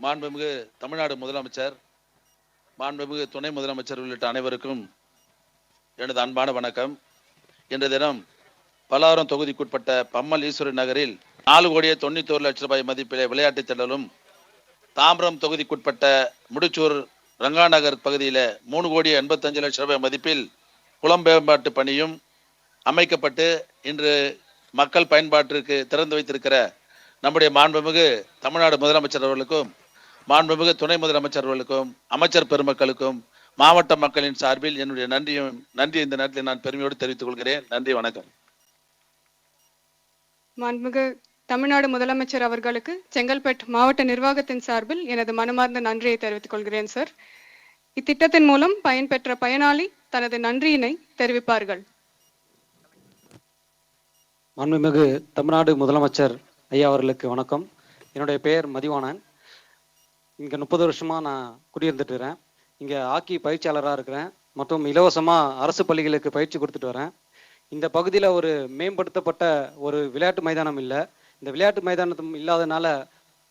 மாண்புமிகு தமிழ்நாடு முதலமைச்சர் மாண்புமிகு துணை முதலமைச்சர் உள்ளிட்ட அனைவருக்கும் எனது அன்பான வணக்கம். இன்று தினம் பல்லாவரம் தொகுதிக்குட்பட்ட பம்மல் ஈஸ்வரன் நகரில் நாலு கோடியே தொண்ணூத்தோரு லட்சம் ரூபாய் மதிப்பிலே விளையாட்டுச் திடலும் தாம்பரம் தொகுதிக்குட்பட்ட முடிச்சூர் ரங்காநகர் பகுதியில் மூணு கோடி எண்பத்தஞ்சு லட்சம் ரூபாய் மதிப்பில் குளம் மேம்பாட்டு பணியும் அமைக்கப்பட்டு இன்று மக்கள் பயன்பாட்டிற்கு திறந்து வைத்திருக்கிற நம்முடைய மாண்புமிகு தமிழ்நாடு முதலமைச்சர் அவர்களுக்கும் மாண்புமிகு துணை முதலமைச்சர் அவர்களுக்கும் அமைச்சர் பெருமக்களுக்கும் மாவட்ட மக்களின் சார்பில் என்னுடைய நன்றியும் நன்றி இந்த நேரத்தில் நான் பெருமையோடு தெரிவித்துக் கொள்கிறேன். நன்றி வணக்கம். மாண்புமிகு தமிழ்நாடு முதலமைச்சர் அவர்களுக்கு செங்கல்பட்டு மாவட்ட நிர்வாகத்தின் சார்பில் எனது மனமார்ந்த நன்றியை தெரிவித்துக் கொள்கிறேன் சார் இத்திட்டத்தின் மூலம் பயன்பெற்ற பயனாளி தனது நன்றியினை தெரிவிப்பார்கள். மாண்புமிகு தமிழ்நாடு முதலமைச்சர் ஐயா அவர்களுக்கு வணக்கம். என்னுடைய பெயர் மதிவாணன். இங்கே முப்பது வருஷமாக நான் குடியிருந்துட்டு வரேன் இங்கே ஹாக்கி பயிற்சியாளராக இருக்கிறேன். மற்றும் இலவசமாக அரசு பள்ளிகளுக்கு பயிற்சி கொடுத்துட்டு வரேன். இந்த பகுதியில் ஒரு மேம்படுத்தப்பட்ட ஒரு விளையாட்டு மைதானம் இல்லை. இந்த விளையாட்டு மைதானம் இல்லாதனால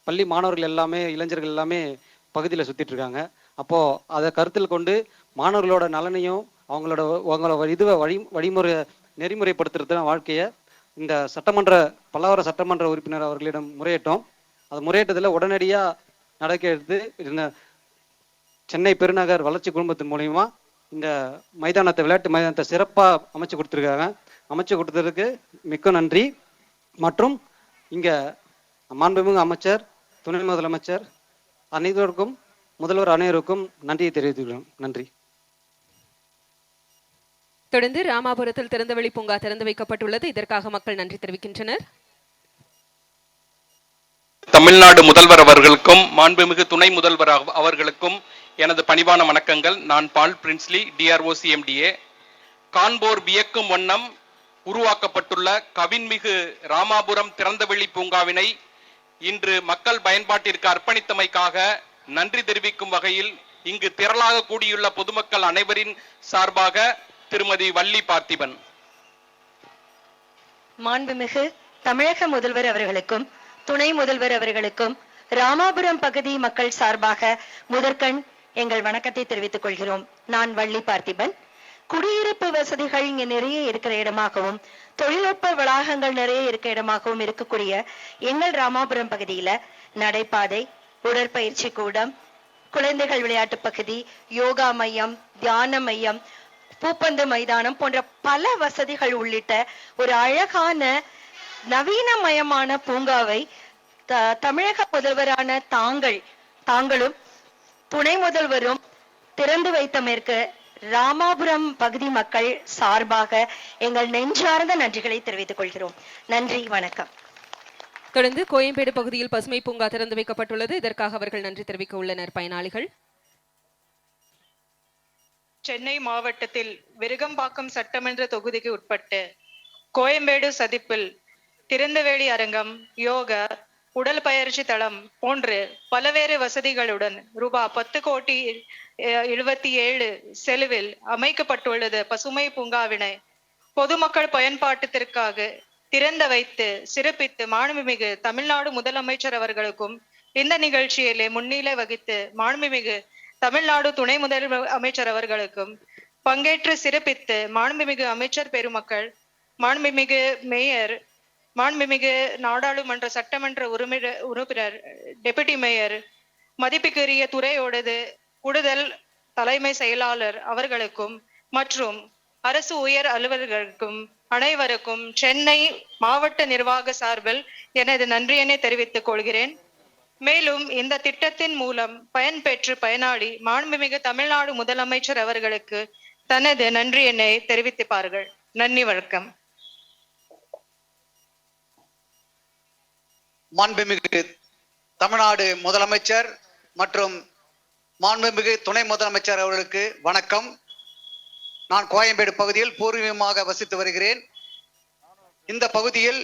பள்ளி மாணவர்கள் எல்லாமே இளைஞர்கள் எல்லாமே பகுதியில் சுற்றிட்டு இருக்காங்க அப்போது அதை கருத்தில் கொண்டு மாணவர்களோட நலனையும் அவங்களோட அவங்களோட இதுவை வழி வழிமுறை நெறிமுறைப்படுத்துறது வாழ்க்கையை இந்த சட்டமன்ற பல்லாவர சட்டமன்ற உறுப்பினர் அவர்களிடம் முறையிட்டோம். அது முறையிட்டதில் உடனடியாக நடக்க எடுத்து இந்த சென்னை பெருநகர் வளர்ச்சி குழுமத்தின் மூலியமா இந்த மைதானத்தை விளையாட்டு மைதானத்தை சிறப்பாக அமைச்சு கொடுத்துருக்காங்க. அமைச்சு கொடுத்ததுக்கு மிக்க நன்றி. மற்றும் இங்கே மாண்புமிகு அமைச்சர் துணை முதலமைச்சர் அனைவருக்கும் முதல்வர் அனைவருக்கும் நன்றியை தெரிவித்துக்கிறோம் நன்றி. தொடர்ந்து ராமாபுரத்தில் திறந்தவெளி பூங்கா திறந்து வைக்கப்பட்டுள்ளது. இதற்காக மக்கள் நன்றி தெரிவிக்கின்றனர். தமிழ்நாடு முதல்வர் அவர்களுக்கும் மாண்புமிகு துணை முதல்வர் அவர்களுக்கும் எனது பணிவான வணக்கங்கள். நான் பால் பிரின்ஸ்லி டிஆர்ஓ சிஎம்டிஏ காண்போர் வியக்கும் வண்ணம் உருவாக்கப்பட்டுள்ள கவின்மிகு ராமாபுரம் திறந்தவெளி பூங்காவினை இன்று மக்கள் பயன்பாட்டிற்கு அர்ப்பணித்தமைக்காக நன்றி தெரிவிக்கும் வகையில் இங்கு திரளாக கூடியுள்ள பொதுமக்கள் அனைவரின் சார்பாக திருமதி வள்ளி பார்த்திபன். மாண்புமிகு தமிழக முதல்வர் அவர்களுக்கும் துணை முதல்வர் அவர்களுக்கும் ராமாபுரம் பகுதி மக்கள் சார்பாக முதற்கண் எங்கள் வணக்கத்தை தெரிவித்துக் கொள்கிறோம். நான் வள்ளி பார்த்திபன். குடியிருப்பு வசதிகள் இங்க நிறைய இருக்கிற இடமாகவும் தொழில்நுட்ப வளாகங்கள் நிறைய இருக்க இடமாகவும் இருக்கக்கூடிய எங்கள் ராமாபுரம் பகுதியில நடைபாதை உடற்பயிற்சி கூடம் குழந்தைகள் விளையாட்டு பகுதி யோகா மையம் தியான மையம் பூப்பந்து மைதானம் போன்ற பல வசதிகள் உள்ளிட்ட ஒரு அழகான நவீனமயமான பூங்காவை தமிழக முதல்வரான தாங்கள் தாங்களும் துணை முதல்வரும் திறந்து வைத்தமைற்கு ராமாபுரம் பகுதி மக்கள் சார்பாக எங்கள் நெஞ்சார்ந்த நன்றிகளை தெரிவித்துக் கொள்கிறோம். நன்றி வணக்கம். தொடர்ந்து கோயம்பேடு பகுதியில் பசுமை பூங்கா திறந்து வைக்கப்பட்டுள்ளது. இதற்காக அவர்கள் நன்றி தெரிவிக்க உள்ளனர். பயனாளிகள். சென்னை மாவட்டத்தில் விருகம்பாக்கம் சட்டமன்ற தொகுதிக்கு உட்பட்டு கோயம்பேடு சதிப்பில் திறந்தவெளி அரங்கம் யோகா உடல் பயிற்சி தளம் போன்று பலவேறு வசதிகளுடன் ரூபா பத்து கோடி எழுபத்தி ஏழு செலவில் அமைக்கப்பட்டுள்ளது. பசுமை பூங்காவினை பொதுமக்கள் பயன்பாட்டிற்காக திறந்த வைத்து சிறப்பித்து மாண்புமிகு தமிழ்நாடு முதலமைச்சர் அவர்களுக்கும் இந்த நிகழ்ச்சியிலே முன்னிலை வகித்து மாண்புமிகு தமிழ்நாடு துணை முதல் அமைச்சர் அவர்களுக்கும் பங்கேற்று சிறப்பித்து மாண்புமிகு அமைச்சர் பெருமக்கள் மாண்புமிகு மேயர் மாண்புமிகு நாடாளுமன்ற சட்டமன்ற உறுப்பினர் உறுப்பினர் டெபுட்டி மேயர் மதிப்புக்குரிய துறையோடது கூடுதல் தலைமை செயலாளர் அவர்களுக்கும் மற்றும் அரசு உயர் அலுவலர்களுக்கும் அனைவருக்கும் சென்னை மாவட்ட நிர்வாக சார்பில் எனது நன்றியினை தெரிவித்துக் கொள்கிறேன். மேலும் இந்த திட்டத்தின் மூலம் பயன்பெற்று பயனாளி மாண்புமிகு தமிழ்நாடு முதலமைச்சர் அவர்களுக்கு தனது நன்றியினை தெரிவித்துப்பார்கள். நன்றி வணக்கம். மாண்புமிகு தமிழ்நாடு முதலமைச்சர் மற்றும் மாண்புமிகு துணை முதலமைச்சர் அவர்களுக்கு வணக்கம். நான் கோயம்பேடு பகுதியில் பூர்வீகமாக வசித்து வருகிறேன். இந்த பகுதியில்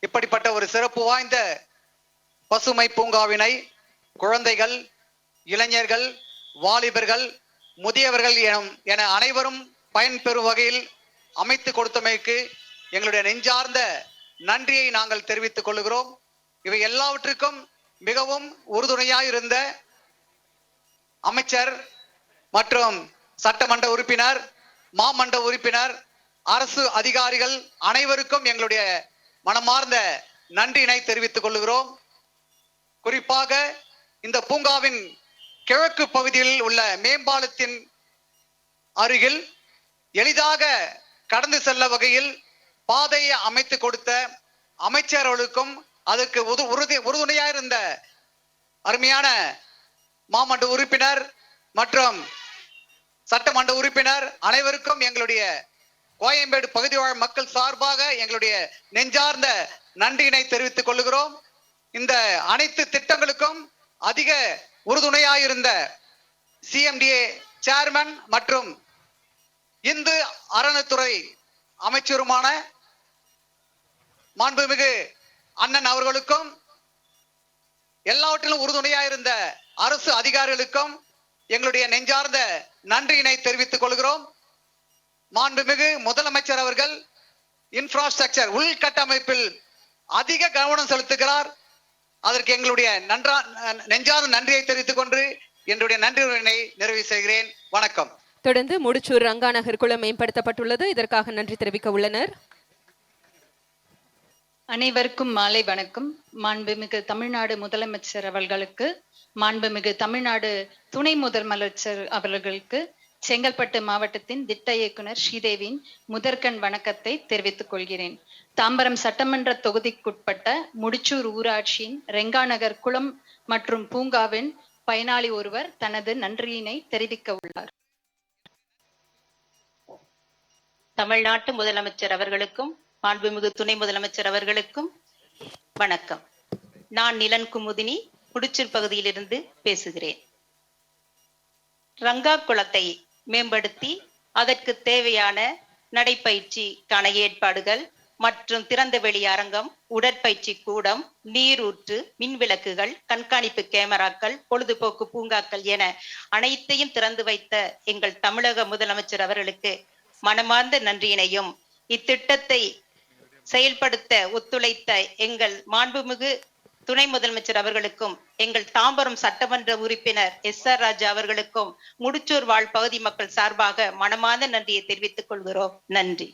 இப்படிப்பட்ட ஒரு சிறப்பு வாய்ந்த பசுமை பூங்காவினை குழந்தைகள் இளைஞர்கள் வாலிபர்கள் முதியவர்கள் எனும் என அனைவரும் பயன்பெறும் வகையில் அமைத்து கொடுத்தமைக்கு எங்களுடைய நெஞ்சார்ந்த நன்றியை நாங்கள் தெரிவித்துக் கொள்கிறோம். இவை எல்லாவற்றுக்கும் மிகவும் உறுதுணையாயிருந்த அமைச்சர் மற்றும் சட்டமன்ற உறுப்பினர் மாமன்ற உறுப்பினர் அரசு அதிகாரிகள் அனைவருக்கும் எங்களுடைய மனமார்ந்த நன்றியினை தெரிவித்துக் கொள்கிறோம். குறிப்பாக இந்த பூங்காவின் கிழக்கு பகுதியில் உள்ள மேம்பாலத்தின் அருகில் எளிதாக கடந்து செல்ல வகையில் பாதையை அமைத்து கொடுத்த அமைச்சர்களுக்கும் அதற்கு உறுதி உறுதி உறுதுணையாயிருந்த அருமையான மாமன்ற உறுப்பினர் மற்றும் சட்டமன்ற உறுப்பினர் அனைவருக்கும் எங்களுடைய கோயம்பேடு பகுதி வாழ் மக்கள் சார்பாக எங்களுடைய நெஞ்சார்ந்த நன்றியினை தெரிவித்துக் கொள்கிறோம். இந்த அனைத்து திட்டங்களுக்கும் அதிக உறுதுணையாயிருந்த சிஎம்டிஏ சேர்மன் மற்றும் இந்து அறநிலைத்துறை அமைச்சருமான மாண்புமிகு அண்ணன் அவர்களுக்கும் எல்லாவற்றிலும் உறுதுணையாயிருந்த அரசு அதிகாரிகளுக்கும் எங்களுடைய நெஞ்சார்ந்த நன்றியினை தெரிவித்துக் கொள்கிறோம். மாண்புமிகு முதலமைச்சர் அவர்கள் இன்ஃப்ராஸ்ட்ரக்சர் உள்கட்டமைப்பில் அதிக கவனம் செலுத்துகிறார். அதற்கு எங்களுடைய நன்றா நெஞ்சார்ந்த நன்றியை தெரிவித்துக் கொண்டு என்னுடைய நன்றியுடனை நிறைவு செய்கிறேன். வணக்கம். தொடர்ந்து முடிச்சூர் ரங்காநகர் குளம் மேம்படுத்தப்பட்டுள்ளது. இதற்காக நன்றி தெரிவிக்க உள்ளனர். அனைவருக்கும் மாலை வணக்கம். மாண்புமிகு தமிழ்நாடு முதலமைச்சர் அவர்களுக்கு மாண்புமிகு தமிழ்நாடு துணை முதலமைச்சர் அவர்களுக்கு செங்கல்பட்டு மாவட்டத்தின் திட்ட இயக்குனர் ஸ்ரீதேவியின் முதற்கண் வணக்கத்தை தெரிவித்துக் கொள்கிறேன். தாம்பரம் சட்டமன்ற தொகுதிக்குட்பட்ட முடிச்சூர் ஊராட்சியின் ரெங்காநகர் குளம் மற்றும் பூங்காவின் பயனாளி ஒருவர் தனது நன்றியினை தெரிவிக்க உள்ளார். தமிழ்நாட்டு முதலமைச்சர் அவர்களுக்கும் மாண்புமிகு துணை முதலமைச்சர் அவர்களுக்கும் வணக்கம். நான் நிலன் குமுதினி குடிச்சூர் பகுதியிலிருந்து பேசுகிறேன். ரங்கா குளத்தை மேம்படுத்தி அதற்கு தேவையான நடைப்பயிற்சிக்கான ஏற்பாடுகள் மற்றும் திறந்த வெளி அரங்கம் உடற்பயிற்சி கூடம் நீரூற்று மின்விளக்குகள் கண்காணிப்பு கேமராக்கள் பொழுதுபோக்கு பூங்காக்கள் என அனைத்தையும் திறந்து வைத்த எங்கள் தமிழக முதலமைச்சர் அவர்களுக்கு மனமார்ந்த நன்றியினையும் இத்திட்டத்தை செயல்படுத்த ஒத்துழைத்த எங்கள் மாண்புமிகு துணை முதலமைச்சர் அவர்களுக்கும் எங்கள் தாம்பரம் சட்டமன்ற உறுப்பினர் எஸ் ஆர் ராஜா அவர்களுக்கும் முடிச்சூர் வாழ் பகுதி மக்கள் சார்பாக மனமார்ந்த நன்றியை தெரிவித்துக் கொள்கிறோம். நன்றி.